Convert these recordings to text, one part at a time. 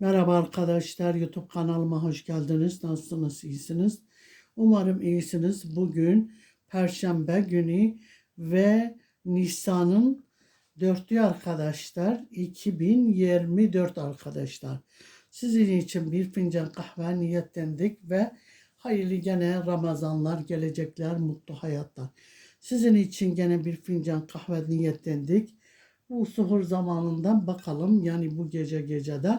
Merhaba arkadaşlar, YouTube kanalıma hoş geldiniz. Nasılsınız, iyisiniz? Umarım iyisiniz. Bugün Perşembe günü ve Nisan'ın dörtlü arkadaşlar. 2024 arkadaşlar. Sizin için bir fincan kahve niyetlendik ve hayırlı gene Ramazanlar, gelecekler, mutlu hayatlar. Sizin için gene bir fincan kahve niyetlendik. Bu suhur zamanından bakalım yani bu gece gecede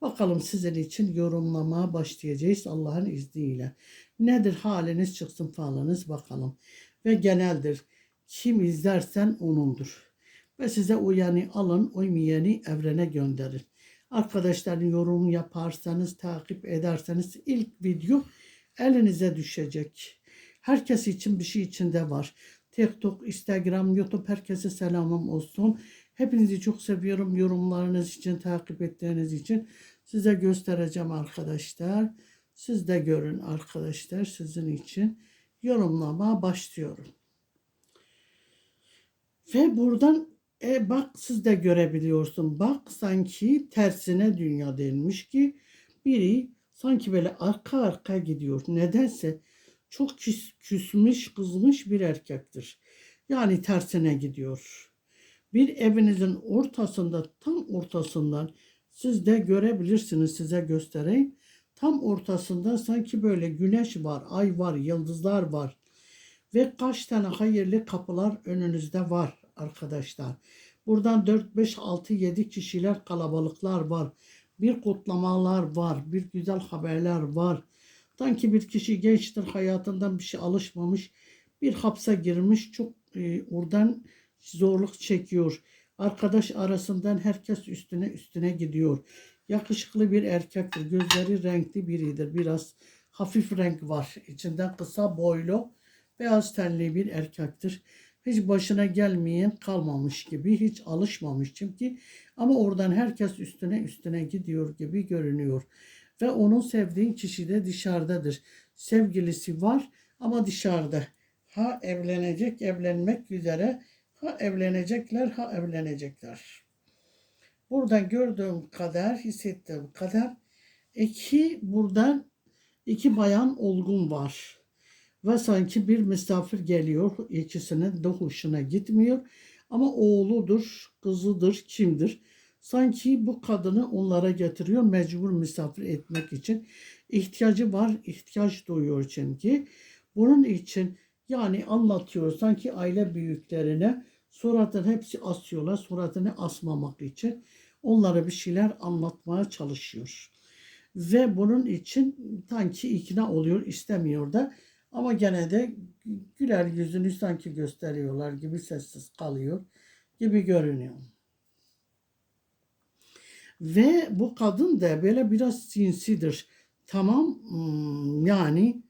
Bakalım sizin için yorumlamaya başlayacağız Allah'ın izniyle. Nedir haliniz çıksın falınız bakalım. Ve geneldir. Kim izlersen onundur. Ve size uyanı alın, uymayanı evrene gönderin. Arkadaşların yorum yaparsanız, takip ederseniz ilk video elinize düşecek. Herkes için bir şey içinde var. TikTok, Instagram, YouTube herkese selamım olsun. Hepinizi çok seviyorum. Yorumlarınız için, takip ettiğiniz için size göstereceğim arkadaşlar. Siz de görün arkadaşlar sizin için yorumlama başlıyorum. Ve buradan e bak siz de görebiliyorsun. Bak sanki tersine dünya denmiş ki biri sanki böyle arka arka gidiyor. Nedense çok küs, küsmüş, kızmış bir erkektir. Yani tersine gidiyor. Bir evinizin ortasında, tam ortasından siz de görebilirsiniz size göstereyim. Tam ortasında sanki böyle güneş var, ay var, yıldızlar var. Ve kaç tane hayırlı kapılar önünüzde var arkadaşlar. Buradan 4, 5, 6, 7 kişiler kalabalıklar var. Bir kutlamalar var, bir güzel haberler var. Sanki bir kişi gençtir hayatından bir şey alışmamış. Bir hapse girmiş çok e, oradan zorluk çekiyor. Arkadaş arasından herkes üstüne üstüne gidiyor. Yakışıklı bir erkektir. Gözleri renkli biridir. Biraz hafif renk var. İçinden kısa boylu, beyaz tenli bir erkektir. Hiç başına gelmeyen kalmamış gibi, hiç alışmamış çünkü. Ama oradan herkes üstüne üstüne gidiyor gibi görünüyor. Ve onun sevdiğin kişi de dışarıdadır. Sevgilisi var ama dışarıda. Ha evlenecek, evlenmek üzere Ha evlenecekler, ha evlenecekler. Buradan gördüğüm kadar, hissettiğim kadar iki buradan iki bayan olgun var. Ve sanki bir misafir geliyor. İkisinin de hoşuna gitmiyor. Ama oğludur, kızıdır, kimdir? Sanki bu kadını onlara getiriyor mecbur misafir etmek için. ihtiyacı var, ihtiyaç duyuyor çünkü. Bunun için yani anlatıyor sanki aile büyüklerine suratın hepsi asıyorlar. Suratını asmamak için onlara bir şeyler anlatmaya çalışıyor. Ve bunun için sanki ikna oluyor istemiyor da ama gene de güler yüzünü sanki gösteriyorlar gibi sessiz kalıyor gibi görünüyor. Ve bu kadın da böyle biraz sinsidir. Tamam hmm, yani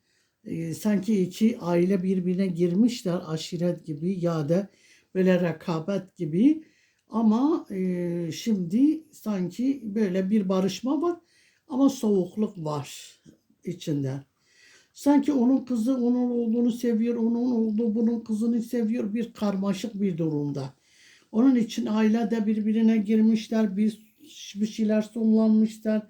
e, sanki iki aile birbirine girmişler aşiret gibi ya da böyle rekabet gibi ama e, şimdi sanki böyle bir barışma var ama soğukluk var içinde. Sanki onun kızı onun oğlunu seviyor, onun oğlu bunun kızını seviyor bir karmaşık bir durumda. Onun için aile de birbirine girmişler, bir, bir şeyler sonlanmışlar,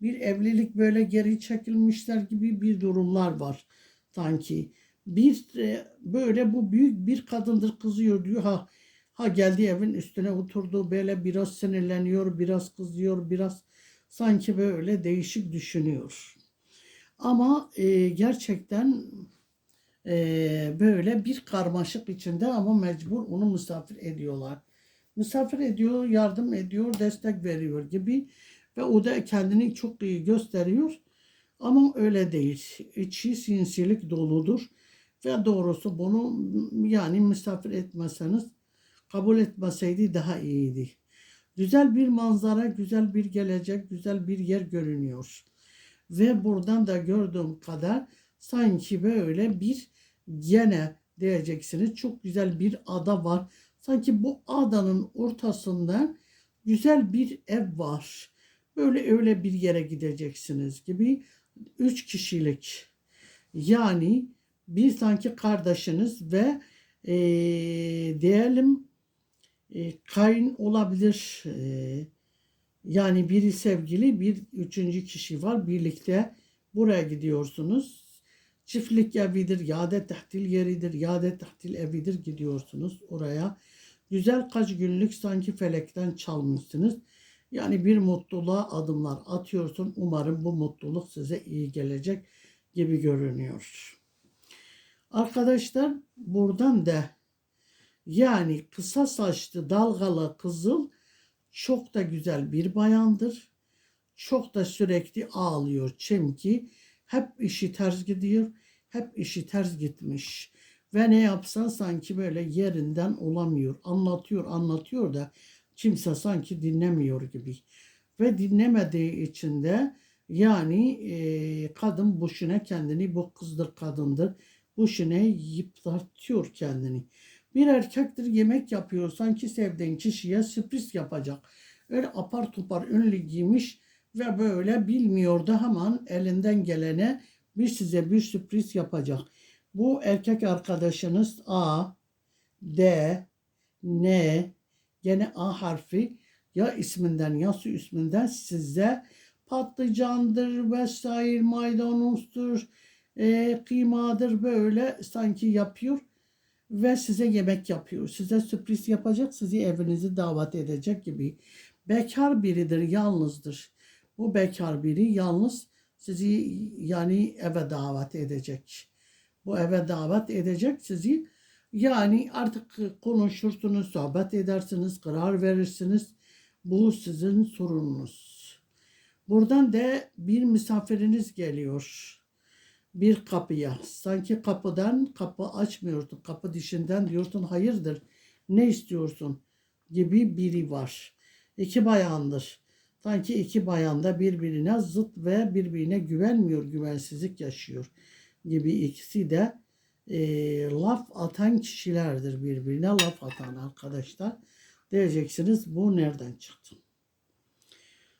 bir evlilik böyle geri çekilmişler gibi bir durumlar var sanki. Bir böyle bu büyük bir kadındır kızıyor diyor ha ha geldi evin üstüne oturdu böyle biraz sinirleniyor biraz kızıyor biraz sanki böyle değişik düşünüyor. Ama e, gerçekten e, böyle bir karmaşık içinde ama mecbur onu misafir ediyorlar. Misafir ediyor, yardım ediyor, destek veriyor gibi ve o da kendini çok iyi gösteriyor. Ama öyle değil. İçi sinsilik doludur. Ve doğrusu bunu yani misafir etmeseniz kabul etmeseydi daha iyiydi. Güzel bir manzara, güzel bir gelecek, güzel bir yer görünüyor. Ve buradan da gördüğüm kadar sanki böyle bir gene diyeceksiniz. Çok güzel bir ada var. Sanki bu adanın ortasında güzel bir ev var. Böyle öyle bir yere gideceksiniz gibi. Üç kişilik. Yani bir sanki kardeşiniz ve e, diyelim e, kayın olabilir. E, Yani biri sevgili, bir üçüncü kişi var. Birlikte buraya gidiyorsunuz. Çiftlik evidir, yade tahtil yeridir, yade tahtil evidir gidiyorsunuz oraya. Güzel kaç günlük sanki felekten çalmışsınız. Yani bir mutluluğa adımlar atıyorsun. Umarım bu mutluluk size iyi gelecek gibi görünüyor. Arkadaşlar buradan da yani kısa saçlı dalgalı kızıl çok da güzel bir bayandır. Çok da sürekli ağlıyor çünkü hep işi ters gidiyor. Hep işi ters gitmiş. Ve ne yapsan sanki böyle yerinden olamıyor. Anlatıyor anlatıyor da kimse sanki dinlemiyor gibi. Ve dinlemediği için de yani e, kadın boşuna kendini bu kızdır kadındır. Boşuna yıpratıyor kendini. Bir erkektir yemek yapıyor sanki sevdiğin kişiye sürpriz yapacak. Öyle apar topar ünlü giymiş ve böyle bilmiyor da hemen elinden gelene bir size bir sürpriz yapacak. Bu erkek arkadaşınız A, D, N, gene A harfi ya isminden ya su isminden size patlıcandır vesaire maydanozdur, e, kıymadır böyle sanki yapıyor ve size yemek yapıyor. Size sürpriz yapacak, sizi evinizi davet edecek gibi. Bekar biridir, yalnızdır. Bu bekar biri yalnız sizi yani eve davet edecek. Bu eve davet edecek sizi. Yani artık konuşursunuz, sohbet edersiniz, karar verirsiniz. Bu sizin sorununuz. Buradan da bir misafiriniz geliyor. Bir kapıya. Sanki kapıdan kapı açmıyorsun. Kapı dışından diyorsun hayırdır. Ne istiyorsun? Gibi biri var. İki bayandır. Sanki iki bayan da birbirine zıt ve birbirine güvenmiyor, güvensizlik yaşıyor gibi ikisi de e, laf atan kişilerdir birbirine laf atan arkadaşlar. Diyeceksiniz bu nereden çıktı?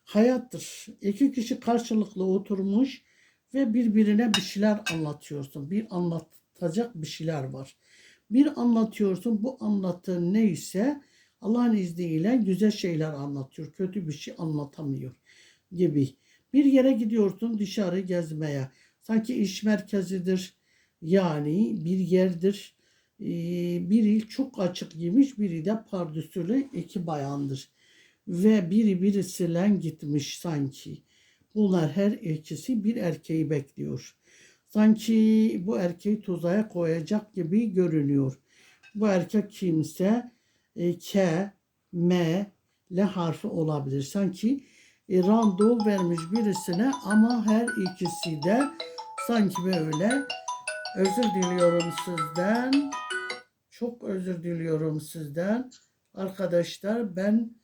Hayattır. İki kişi karşılıklı oturmuş ve birbirine bir şeyler anlatıyorsun. Bir anlatacak bir şeyler var. Bir anlatıyorsun bu anlattığın neyse Allah'ın izniyle güzel şeyler anlatıyor. Kötü bir şey anlatamıyor gibi. Bir yere gidiyorsun dışarı gezmeye. Sanki iş merkezidir. Yani bir yerdir. Ee, biri çok açık giymiş, biri de pardüsülü iki bayandır. Ve biri birisiyle gitmiş sanki. Bunlar her ikisi bir erkeği bekliyor. Sanki bu erkeği tuzağa koyacak gibi görünüyor. Bu erkek kimse e, K, M, L harfi olabilir. Sanki e, randevu vermiş birisine ama her ikisi de sanki böyle özür diliyorum sizden. Çok özür diliyorum sizden. Arkadaşlar ben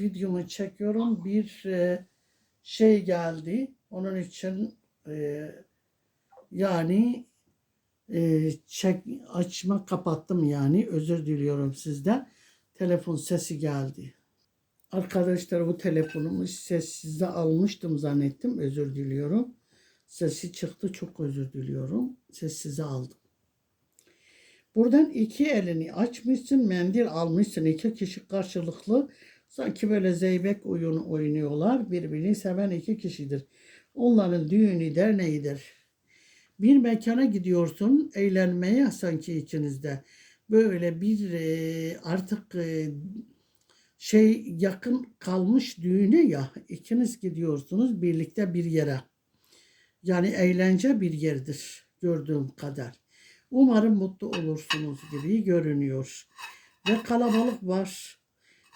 videomu çekiyorum. Bir e, şey geldi. Onun için e, yani e, çek, açma kapattım yani. Özür diliyorum sizden. Telefon sesi geldi. Arkadaşlar bu telefonumu sessizde almıştım zannettim. Özür diliyorum. Sesi çıktı. Çok özür diliyorum. Sessize aldım. Buradan iki elini açmışsın. Mendil almışsın. iki kişi karşılıklı. Sanki böyle zeybek oyunu oynuyorlar. Birbirini seven iki kişidir. Onların düğünü derneğidir. Bir mekana gidiyorsun eğlenmeye sanki ikinizde. Böyle bir e, artık e, şey yakın kalmış düğüne ya ikiniz gidiyorsunuz birlikte bir yere. Yani eğlence bir yerdir gördüğüm kadar. Umarım mutlu olursunuz gibi görünüyor. Ve kalabalık var.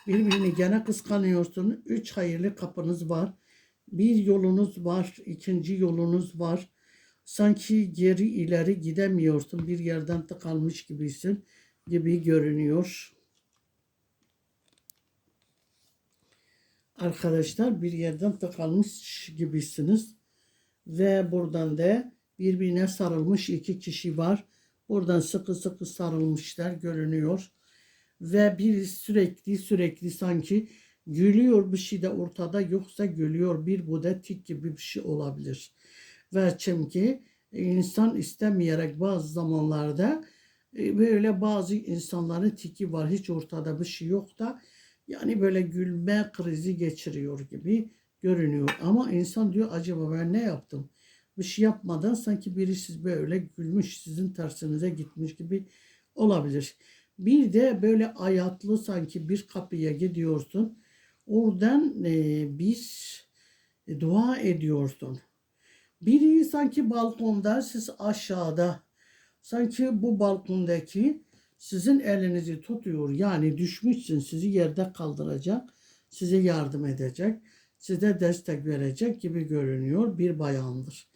Birbirini gene kıskanıyorsun. Üç hayırlı kapınız var. Bir yolunuz var. ikinci yolunuz var. Sanki geri ileri gidemiyorsun. Bir yerden tıkanmış gibisin gibi görünüyor. Arkadaşlar bir yerden tıkanmış gibisiniz. Ve buradan da birbirine sarılmış iki kişi var. Buradan sıkı sıkı sarılmışlar görünüyor. Ve biri sürekli sürekli sanki gülüyor bir şey de ortada yoksa gülüyor. Bir bu da tik gibi bir şey olabilir. Ve çünkü insan istemeyerek bazı zamanlarda e, böyle bazı insanların tiki var. Hiç ortada bir şey yok da Yani böyle gülme krizi geçiriyor gibi görünüyor. Ama insan diyor acaba ben ne yaptım? Bir şey yapmadan sanki biri siz böyle gülmüş sizin tersinize gitmiş gibi olabilir. Bir de böyle ayaklı sanki bir kapıya gidiyorsun. Oradan e, bir dua ediyorsun. Biri sanki balkonda siz aşağıda. Sanki bu balkondaki sizin elinizi tutuyor. Yani düşmüşsün sizi yerde kaldıracak. Size yardım edecek. Size destek verecek gibi görünüyor bir bayandır.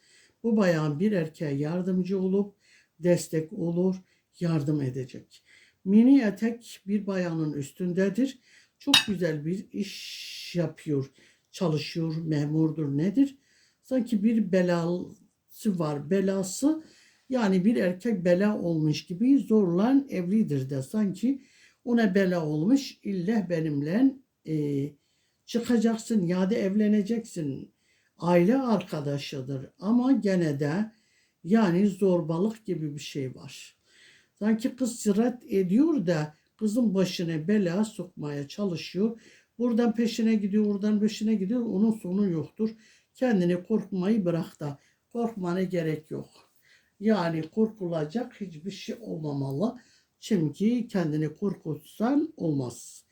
Bu bayan bir erkeğe yardımcı olup destek olur, yardım edecek. Mini etek bir bayanın üstündedir. Çok güzel bir iş yapıyor, çalışıyor, memurdur nedir? Sanki bir belası var. Belası yani bir erkek bela olmuş gibi zorlan evlidir de sanki ona bela olmuş illa benimle e, çıkacaksın ya da evleneceksin. Aile arkadaşıdır ama gene de yani zorbalık gibi bir şey var. Sanki kız sırat ediyor da kızın başına bela sokmaya çalışıyor. Buradan peşine gidiyor, oradan peşine gidiyor. Onun sonu yoktur. Kendini korkmayı bırak da korkmana gerek yok. Yani korkulacak hiçbir şey olmamalı. Çünkü kendini korkutsan olmaz.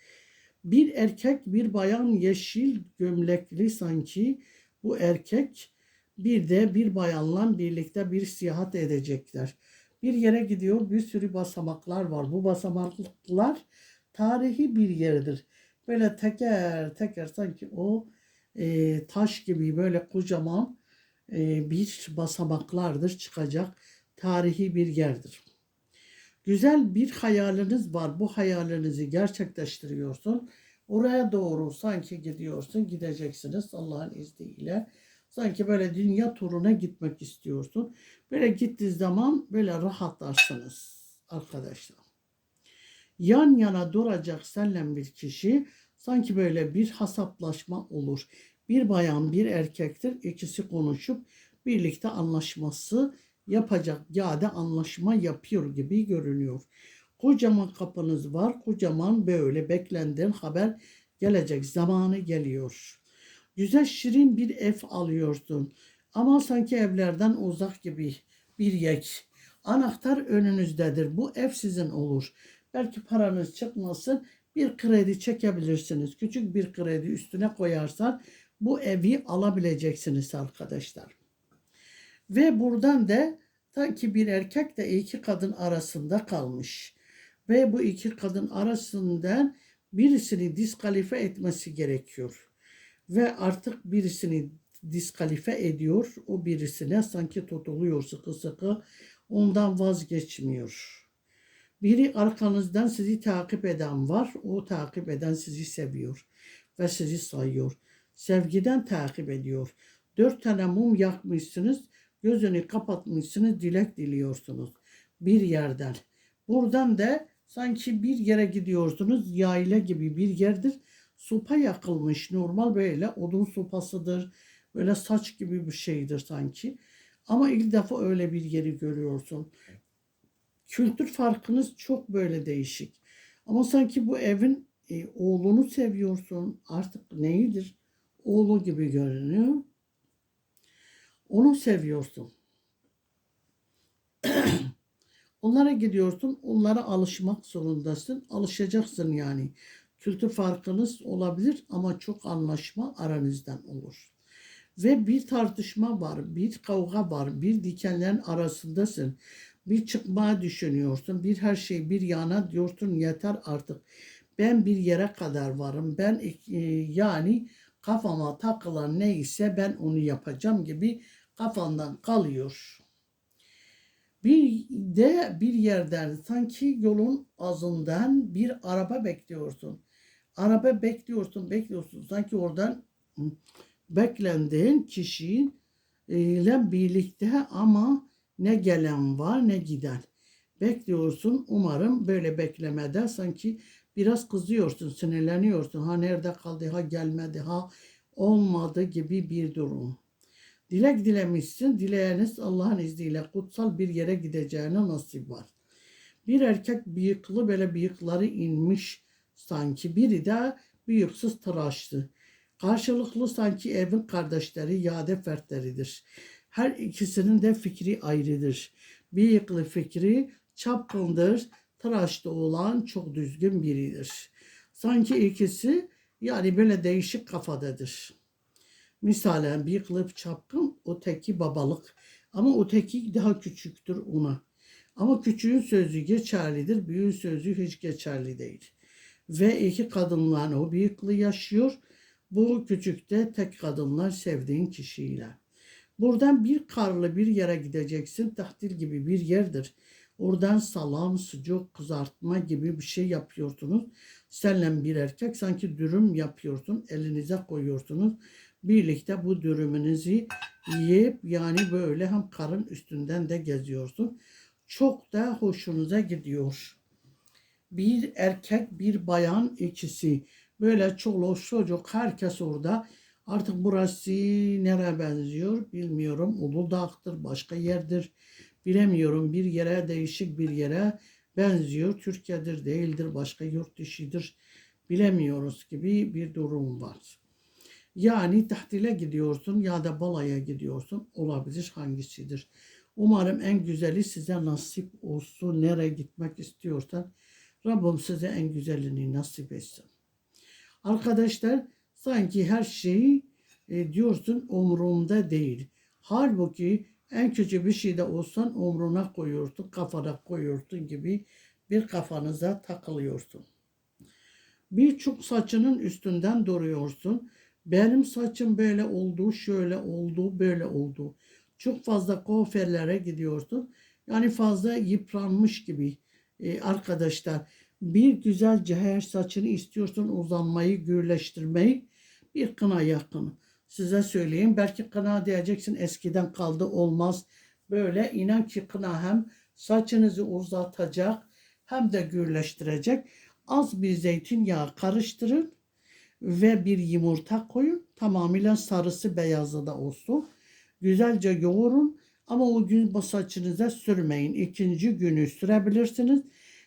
Bir erkek bir bayan yeşil gömlekli sanki bu erkek bir de bir bayanla birlikte bir seyahat edecekler. Bir yere gidiyor bir sürü basamaklar var. Bu basamaklar tarihi bir yerdir. Böyle teker teker sanki o e, taş gibi böyle kocaman e, bir basamaklardır çıkacak tarihi bir yerdir. Güzel bir hayaliniz var. Bu hayalinizi gerçekleştiriyorsun. Oraya doğru sanki gidiyorsun, gideceksiniz Allah'ın izniyle. Sanki böyle dünya turuna gitmek istiyorsun. Böyle gittiği zaman böyle rahatlarsınız arkadaşlar. Yan yana duracak seninle bir kişi sanki böyle bir hasaplaşma olur. Bir bayan bir erkektir ikisi konuşup birlikte anlaşması yapacak ya da anlaşma yapıyor gibi görünüyor. Kocaman kapınız var. Kocaman böyle beklendiğin haber gelecek. Zamanı geliyor. Güzel şirin bir ev alıyorsun. Ama sanki evlerden uzak gibi bir yek. Anahtar önünüzdedir. Bu ev sizin olur. Belki paranız çıkmasın. Bir kredi çekebilirsiniz. Küçük bir kredi üstüne koyarsan bu evi alabileceksiniz arkadaşlar. Ve buradan da sanki bir erkek de iki kadın arasında kalmış. Ve bu iki kadın arasından birisini diskalife etmesi gerekiyor. Ve artık birisini diskalife ediyor. O birisine sanki tutuluyor sıkı sıkı. Ondan vazgeçmiyor. Biri arkanızdan sizi takip eden var. O takip eden sizi seviyor ve sizi sayıyor. Sevgiden takip ediyor. Dört tane mum yakmışsınız. Gözünü kapatmışsınız. Dilek diliyorsunuz. Bir yerden. Buradan da sanki bir yere gidiyorsunuz. Yayla gibi bir yerdir. Sopa yakılmış. Normal böyle odun sopasıdır. Böyle saç gibi bir şeydir sanki. Ama ilk defa öyle bir yeri görüyorsun. Kültür farkınız çok böyle değişik. Ama sanki bu evin e, oğlunu seviyorsun. Artık neyidir? Oğlu gibi görünüyor. Onu seviyorsun. Onlara gidiyorsun. Onlara alışmak zorundasın. Alışacaksın yani. Kültür farkınız olabilir ama çok anlaşma aranızdan olur. Ve bir tartışma var, bir kavga var, bir dikenlerin arasındasın. Bir çıkma düşünüyorsun, bir her şey bir yana diyorsun yeter artık. Ben bir yere kadar varım. Ben e, yani kafama takılan neyse ben onu yapacağım gibi kafandan kalıyor. Bir de bir yerden sanki yolun ağzından bir araba bekliyorsun. Araba bekliyorsun, bekliyorsun. Sanki oradan beklendiğin kişiyle birlikte ama ne gelen var ne giden. Bekliyorsun umarım böyle beklemede sanki biraz kızıyorsun, sinirleniyorsun. Ha nerede kaldı, ha gelmedi, ha olmadı gibi bir durum. Dilek dilemişsin, dileyeniz Allah'ın izniyle kutsal bir yere gideceğine nasip var. Bir erkek bıyıklı böyle bıyıkları inmiş sanki. Biri de büyüksüz tıraştı. Karşılıklı sanki evin kardeşleri, yade fertleridir. Her ikisinin de fikri ayrıdır. Bıyıklı fikri çapkındır, tıraşlı olan çok düzgün biridir. Sanki ikisi yani böyle değişik kafadadır. Misalen bıyıklı çapkın öteki babalık ama öteki daha küçüktür ona. Ama küçüğün sözü geçerlidir, büyüğün sözü hiç geçerli değil. Ve iki kadınlar o bıyıklı yaşıyor. Bu küçükte tek kadınlar sevdiğin kişiyle. Buradan bir karlı bir yere gideceksin. Tahtil gibi bir yerdir. Oradan salam, sucuk, kızartma gibi bir şey yapıyorsunuz. Senle bir erkek sanki dürüm yapıyorsun. Elinize koyuyorsunuz. Birlikte bu dürümünüzü yiyip yani böyle hem karın üstünden de geziyorsun. Çok da hoşunuza gidiyor. Bir erkek, bir bayan ikisi. Böyle çoluk çocuk herkes orada. Artık burası nereye benziyor bilmiyorum. Uludağ'dır, başka yerdir. Bilemiyorum. Bir yere değişik bir yere benziyor. Türkiye'dir, değildir, başka yurt dışıdır. Bilemiyoruz gibi bir durum var. Yani tahtile gidiyorsun ya da balaya gidiyorsun. Olabilir hangisidir. Umarım en güzeli size nasip olsun. Nereye gitmek istiyorsan Rabbim size en güzelini nasip etsin. Arkadaşlar sanki her şeyi e, diyorsun umurumda değil. Halbuki en küçük bir şey de olsan umruna koyuyorsun, kafana koyuyorsun gibi bir kafanıza takılıyorsun. Birçok saçının üstünden duruyorsun. Benim saçım böyle oldu, şöyle oldu, böyle oldu. Çok fazla kuaförlere gidiyorsun. Yani fazla yıpranmış gibi e, arkadaşlar. Bir güzelce her saçını istiyorsun uzanmayı, gürleştirmeyi. Bir kına yakın. Size söyleyeyim. Belki kına diyeceksin eskiden kaldı olmaz. Böyle inan ki kına hem saçınızı uzatacak hem de gürleştirecek. Az bir zeytinyağı karıştırın ve bir yumurta koyun. Tamamıyla sarısı beyazı da olsun. Güzelce yoğurun ama o gün bu saçınıza sürmeyin. İkinci günü sürebilirsiniz.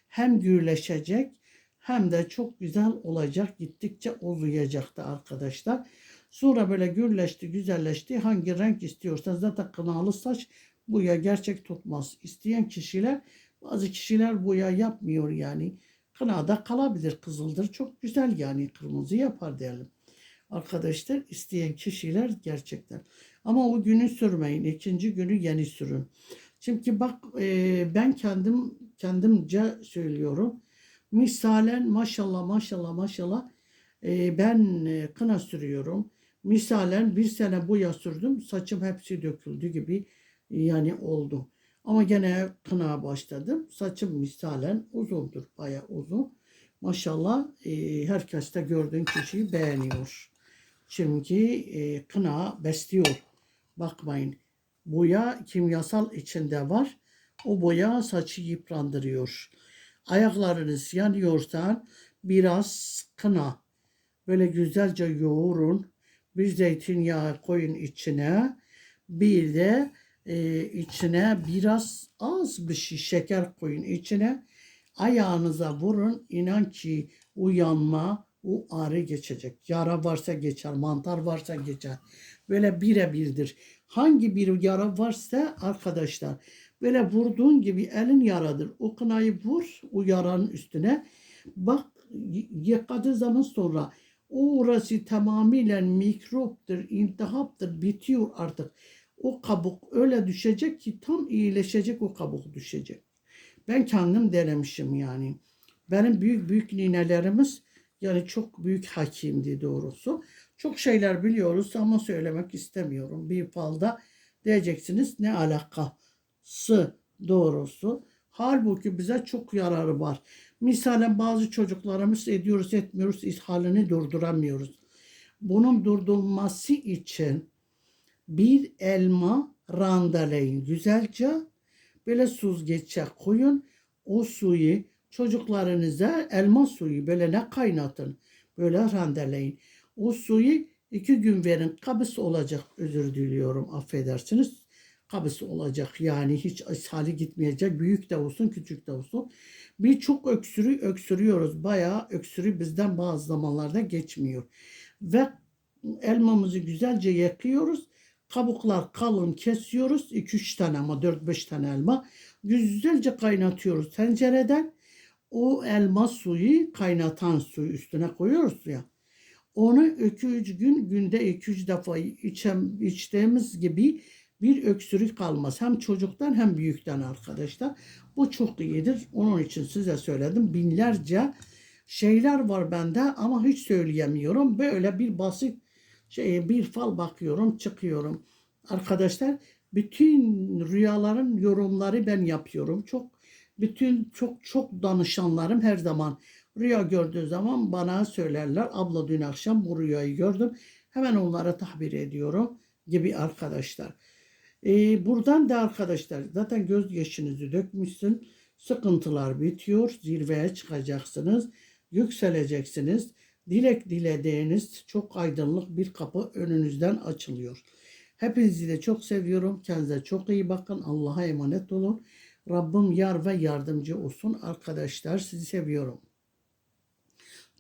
Hem gürleşecek hem de çok güzel olacak. Gittikçe uzayacak da arkadaşlar. Sonra böyle gürleşti, güzelleşti. Hangi renk istiyorsanız zaten kınalı saç boya gerçek tutmaz. İsteyen kişiler bazı kişiler boya yapmıyor yani. Kınada kalabilir kızıldır. Çok güzel yani kırmızı yapar diyelim. Arkadaşlar isteyen kişiler gerçekten. Ama o günü sürmeyin. ikinci günü yeni sürün. Çünkü bak e, ben kendim kendimce söylüyorum. Misalen maşallah maşallah maşallah e, ben e, kına sürüyorum. Misalen bir sene boya sürdüm. Saçım hepsi döküldü gibi yani oldu. Ama gene kına başladım. Saçım misalen uzundur. Baya uzun. Maşallah e, herkes de gördüğün kişiyi beğeniyor. Çünkü e, kına besliyor. Bakmayın. Boya kimyasal içinde var. O boya saçı yıprandırıyor. Ayaklarınız yanıyorsa biraz kına. Böyle güzelce yoğurun. Bir zeytinyağı koyun içine. Bir de e, içine biraz az bir şey şeker koyun içine. Ayağınıza vurun. İnan ki uyanma, o ağrı geçecek. Yara varsa geçer, mantar varsa geçer. Böyle birebirdir. Hangi bir yara varsa arkadaşlar böyle vurduğun gibi elin yaradır. O kınayı vur o yaranın üstüne. Bak yıkadığı zaman sonra o orası tamamıyla mikroptur, intihaptır, bitiyor artık. O kabuk öyle düşecek ki tam iyileşecek o kabuk düşecek. Ben kendim denemişim yani. Benim büyük büyük ninelerimiz yani çok büyük hakimdi doğrusu. Çok şeyler biliyoruz ama söylemek istemiyorum. Bir falda diyeceksiniz ne alakası doğrusu. Halbuki bize çok yararı var. Misalen bazı çocuklarımız ediyoruz etmiyoruz ishalini durduramıyoruz. Bunun durdurulması için bir elma randaleyin güzelce böyle süzgece koyun. O suyu çocuklarınıza elma suyu böyle ne kaynatın. Böyle rendeleyin. O suyu iki gün verin. Kabız olacak özür diliyorum affedersiniz. kabısı olacak. Yani hiç hali gitmeyecek. Büyük de olsun, küçük de olsun. Birçok öksürü öksürüyoruz. Bayağı öksürü bizden bazı zamanlarda geçmiyor. Ve elmamızı güzelce yakıyoruz. Kabuklar kalın kesiyoruz. 2-3 tane ama 4-5 tane elma. Güzelce kaynatıyoruz tencereden. O elma suyu kaynatan suyu üstüne koyuyoruz ya. Onu 2-3 gün günde 2-3 defa içem, içtiğimiz gibi bir öksürük kalmaz. Hem çocuktan hem büyükten arkadaşlar. Bu çok iyidir. Onun için size söyledim. Binlerce şeyler var bende ama hiç söyleyemiyorum. Böyle bir basit şey bir fal bakıyorum çıkıyorum. Arkadaşlar bütün rüyaların yorumları ben yapıyorum. Çok bütün çok çok danışanlarım her zaman rüya gördüğü zaman bana söylerler. Abla dün akşam bu rüyayı gördüm. Hemen onlara tahbir ediyorum gibi arkadaşlar. Ee, buradan da arkadaşlar zaten gözyaşınızı dökmüşsün. Sıkıntılar bitiyor. Zirveye çıkacaksınız. Yükseleceksiniz. Dilek dilediğiniz çok aydınlık bir kapı önünüzden açılıyor. Hepinizi de çok seviyorum. Kendinize çok iyi bakın. Allah'a emanet olun. Rabbim yar ve yardımcı olsun. Arkadaşlar sizi seviyorum.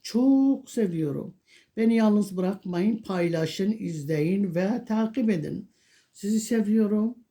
Çok seviyorum. Beni yalnız bırakmayın. Paylaşın, izleyin ve takip edin. Sizi seviyorum.